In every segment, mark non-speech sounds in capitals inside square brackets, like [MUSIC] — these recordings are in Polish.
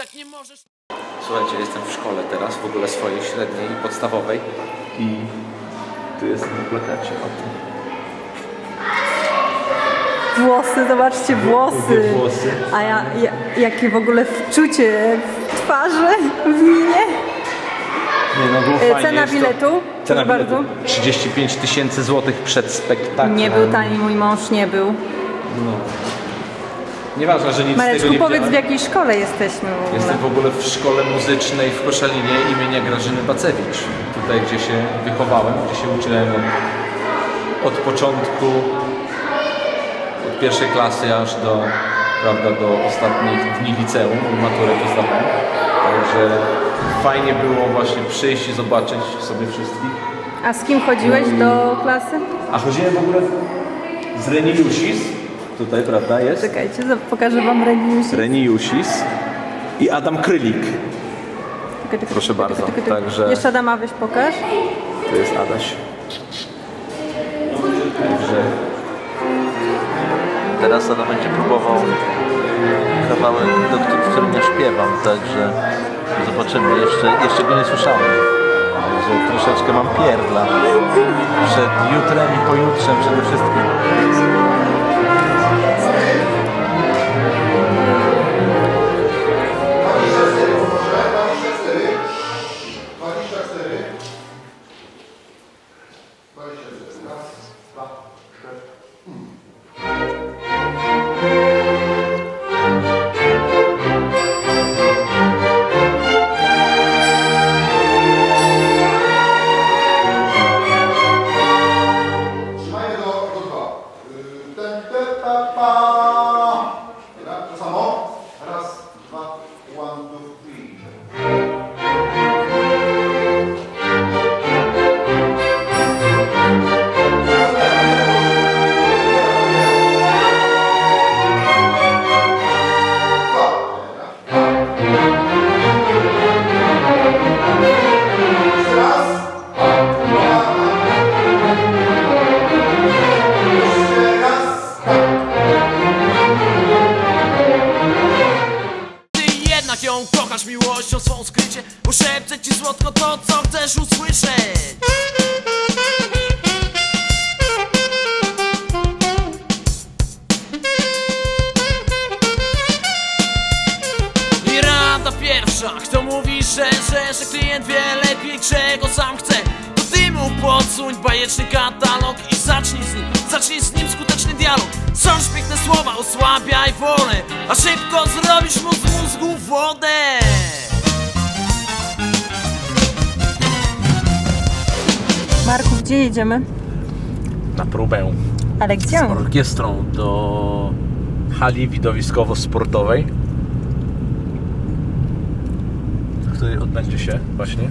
tak nie możesz. Słuchajcie, jestem w szkole teraz, w ogóle swojej średniej i podstawowej i tu jest na plakacie o tym. Włosy, zobaczcie, włosy. Lubię włosy. A ja, ja, jakie w ogóle wczucie w twarzy, w minie. Nie, no było E, fajnie. cena jest to- biletu? Cena Proszę biletu. 35 tysięcy złotych przed spektaklem. Nie był tani, mój mąż nie był. No. Nieważne, że nic z tego Mareczku, nie powiedz w widziałem. jakiej szkole jesteśmy w ogóle. Jestem w ogóle w szkole muzycznej w Koszalinie imienia Grażyny Bacewicz. Tutaj, gdzie się wychowałem, gdzie się uczyłem od, od początku, od pierwszej klasy aż do, prawda, do ostatnich dni liceum, maturę tu zdawałem. Także fajnie było właśnie przyjść i zobaczyć sobie wszystkich. A z kim chodziłeś do klasy? A chodziłem w ogóle z Reniusis, tutaj prawda jest? Czekajcie, pokażę wam Reniusi. Reniusis i Adam Krylik. Proszę bardzo, także- Jeszcze Adama weź pokaż. To jest Adaś. Także Teraz ona będzie próbował kawałek, do któ- w którym ja śpiewam, także zobaczymy. Jeszcze, jeszcze go nie słyszałem. Także troszeczkę mam pierdla. Przed jutrem i pojutrzem przede wszystkim. Chcesz usłyszeć I pierwsza, kto mówi, że, że, że klient wie lepiej czego sam chce. To ty mu podsuń bajeczny katalog i zacznij z nim, zacznij z nim skuteczny dialog. Sądź piękne słowa, osłabiaj wolę, a szybko zrobisz mu z mózgu wodę Marku, gdzie jedziemy? na próbę Ale gdzie? z orkiestrą do hali widowiskowo-sportowej, w której odbędzie się właśnie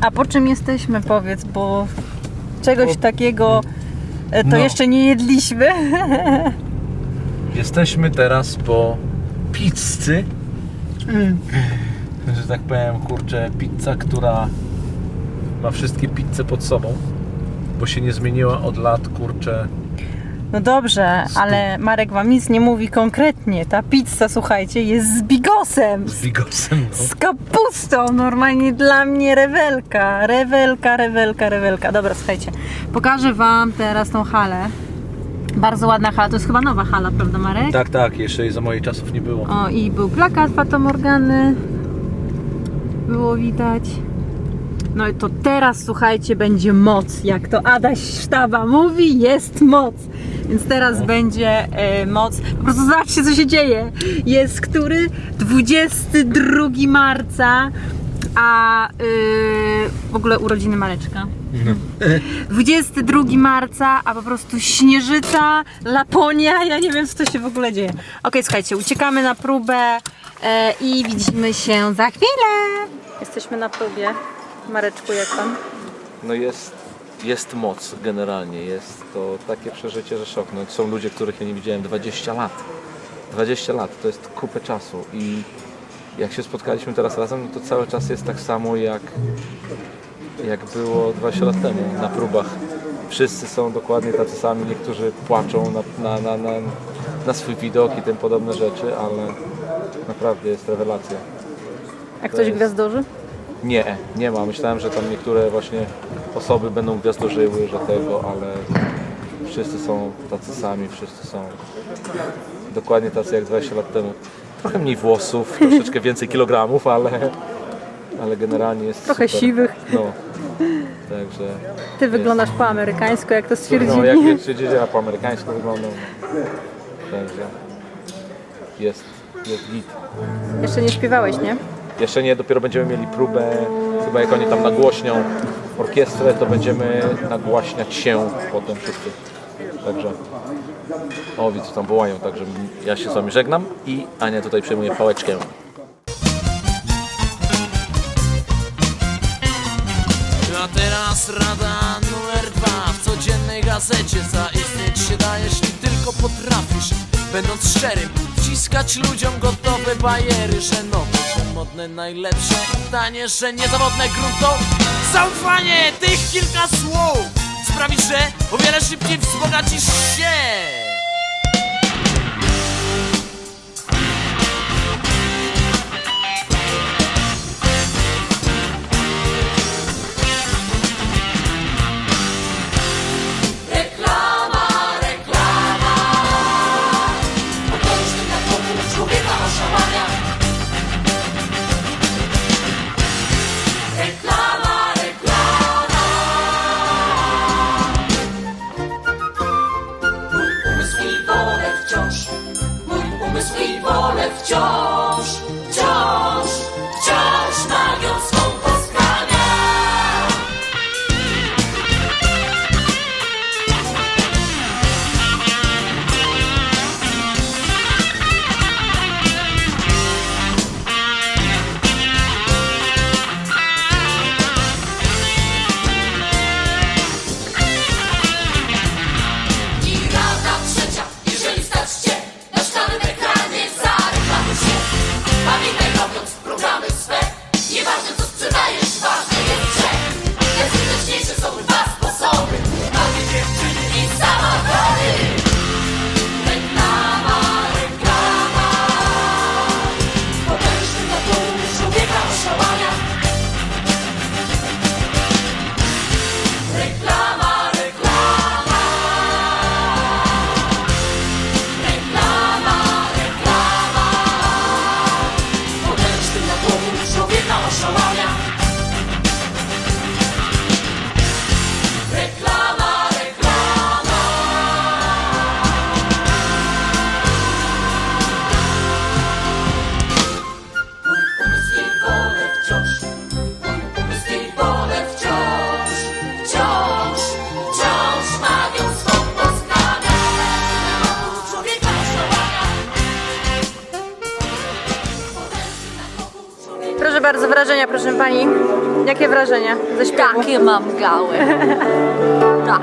A po czym jesteśmy, powiedz, bo czegoś takiego e, to No. jeszcze nie jedliśmy. [LAUGHS] Jesteśmy teraz po pizzy. Że tak powiem, kurczę, pizza, która ma wszystkie pizze pod sobą, bo się nie zmieniła od lat, kurczę. No dobrze, ale Marek wam nic nie mówi konkretnie. Ta pizza, słuchajcie, jest z bigosem, Z bigosem. No. z kapustą. Normalnie dla mnie rewelka. Rewelka, rewelka, rewelka. Dobra, słuchajcie, pokażę wam teraz tą halę. Bardzo ładna hala, to jest chyba nowa hala, prawda Marek? Tak, tak, jeszcze jej za moich czasów nie było. O, i był plakat Fatomorgany. Było widać. No i to teraz, słuchajcie, będzie moc. Jak to Adaś Sztaba mówi, jest moc. Więc teraz będzie e, moc. Po prostu zobaczcie, co się dzieje. Jest który? 22 marca, a y, w ogóle urodziny Mareczka. 22 marca, a po prostu śnieżyca, Laponia, ja nie wiem co to się w ogóle dzieje. Okej, słuchajcie, uciekamy na próbę e, i widzimy się za chwilę. Jesteśmy na próbie. Mareczku, jak tam? No jest, jest moc generalnie, jest to takie przeżycie, że szok. No, są ludzie, których ja nie widziałem 20 lat. 20 lat to jest kupę czasu i jak się spotkaliśmy teraz razem, no to cały czas jest tak samo jak, jak było 20 lat temu na próbach. Wszyscy są dokładnie tacy sami, niektórzy płaczą na, na, na, na, na swój widok i tym podobne rzeczy, ale Naprawdę jest rewelacja. A ktoś jest- gwiazdorzy? Nie, nie ma. Myślałem, że tam niektóre właśnie osoby będą gwiazdożyły, że tego, ale wszyscy są tacy sami, wszyscy są dokładnie tacy jak 20 lat temu. Trochę mniej włosów, [LAUGHS] troszeczkę więcej kilogramów, ale, ale generalnie jest Trochę super. siwych. No, także Ty wyglądasz po amerykańsku, jak to stwierdzili. no, jak wiecie, [LAUGHS] ja po amerykańsku wyglądam. Także jest, jest git. Jeszcze nie śpiewałeś, nie? Jeszcze nie, dopiero będziemy mieli próbę, chyba jak oni tam nagłośnią orkiestrę, to będziemy nagłaśniać się potem wszyscy. Także, o widzę, tam wołają, także ja się z wami żegnam i Ania tutaj przejmuje pałeczkę. A teraz rada numer dwa W codziennej gazecie zaistnieć się da Jeśli tylko potrafisz, będąc szczerym Wciskać ludziom gotowe bajery Że nowe, że modne, najlepsze Danie, że niezawodne gruntą Zaufanie, tych kilka słów Sprawi, że o wiele szybciej wzbogacisz się bardzo, wrażenia, proszę pani. Jakie wrażenia ze śpiewu? Takie mam gały. Tak.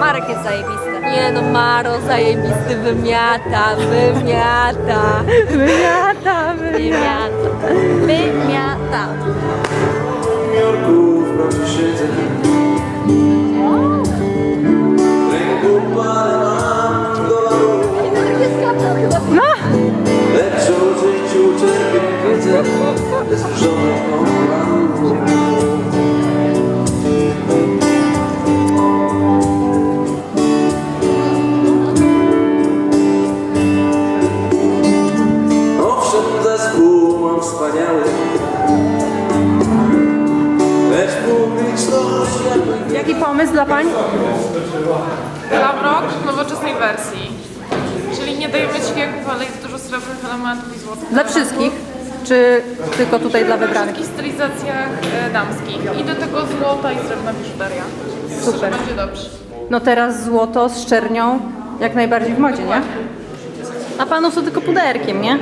Marek jest zajebisty. Nie no, Maro zajebisty wymiata, wymiata, Wymiata, wymiata. wymiata, wymiata. Jorku w procy siedzę wspaniały Lecz publiczność Jaki pomysł dla pań? Glam rock w nowoczesnej wersji. Czyli nie dajemy dźwięków, ale jest dużo srebrnych elementów i złotych. Dla wszystkich? Czy tylko tutaj dla wybranych? wszystkich stylizacjach e, damskich. I do tego złota i srebrna biżuteria. Myślę, Super. że będzie dobrze. No teraz złoto z czernią jak najbardziej w modzie, nie? A panów to tylko puderkiem, nie?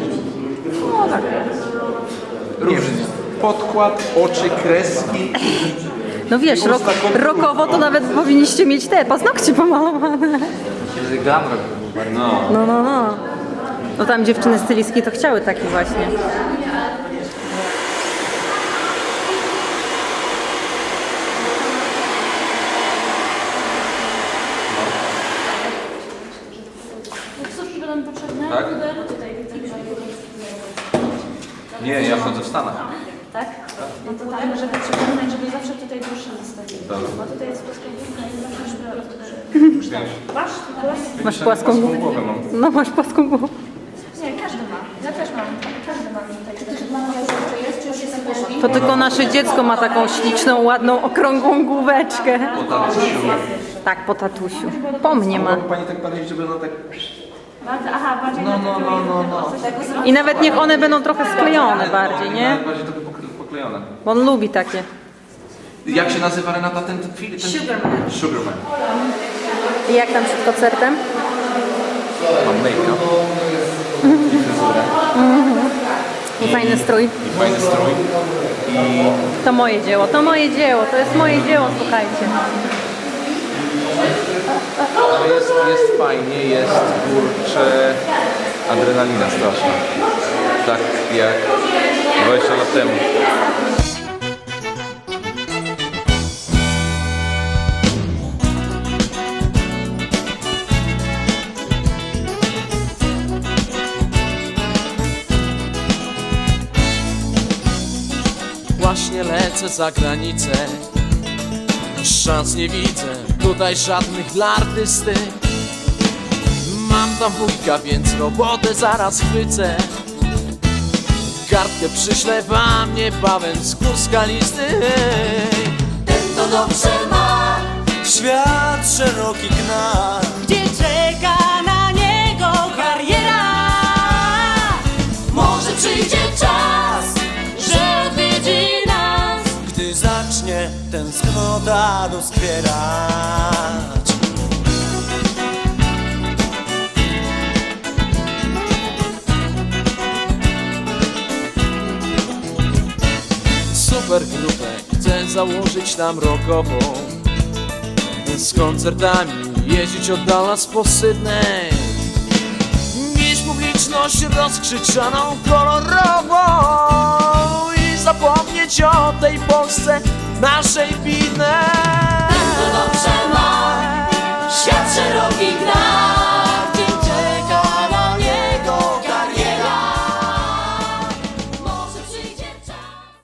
Różnie. Podkład, oczy, kreski. No wiesz, rok, rokowo to nawet powinniście mieć te paznokcie pomalowane. No. No, no, no. No tam dziewczyny stylistki to chciały taki właśnie. Tak? Tutaj, tutaj, tutaj. Pana. Tak? No to tam, żeby przypominać, żeby zawsze tutaj był szans. Bo tutaj jest polska i zawsze żeby od Masz? Masz płaską głowę. mam. No masz płaską głowę. Nie, każdy ma. Ja też mam. Każdy ma tutaj. Czy też mama jeszcze jest, czy już jest poszli? To tylko nasze dziecko ma taką śliczną, ładną, okrągłą główeczkę. Po tatusiu. Tak, po tatusiu. Po mnie ma. Pani tak podejść, żeby ona tak... Bardzo, aha, bardziej No, na no, no, no, no. I nawet niech one będą trochę sklejone bardziej, nie? Nawet Bardziej trochę pokle- poklejone. Bo on lubi takie. Jak się nazywa Renata ten, ten film? Ten... Sugarman. Sugarman. I jak tam przed koncertem? Mam make-up i fryzurę I fajny strój. i fajny strój. I To moje dzieło, to moje dzieło, to jest moje dzieło, słuchajcie. Ale jest, jest fajnie, jest kurczę adrenalina straszna. Tak jak 20 lat temu. Właśnie lecę za granicę Szans nie widzę, tutaj żadnych dla artysty. Mam tam wujka, więc robotę zaraz chwycę. Kartkę przyślę wam niebawem z kurska listy. To dobrze ma Świat szeroki gna. Gdzie czeka tęsknota doskwierać. Super grupę chcę założyć nam rokową. Z koncertami jeździć od Dallas po Sydney Mieć publiczność rozkrzyczaną kolorową zapomnieć o tej Polsce naszej winnej. Tak to dobrze ma, świat szeroki gra.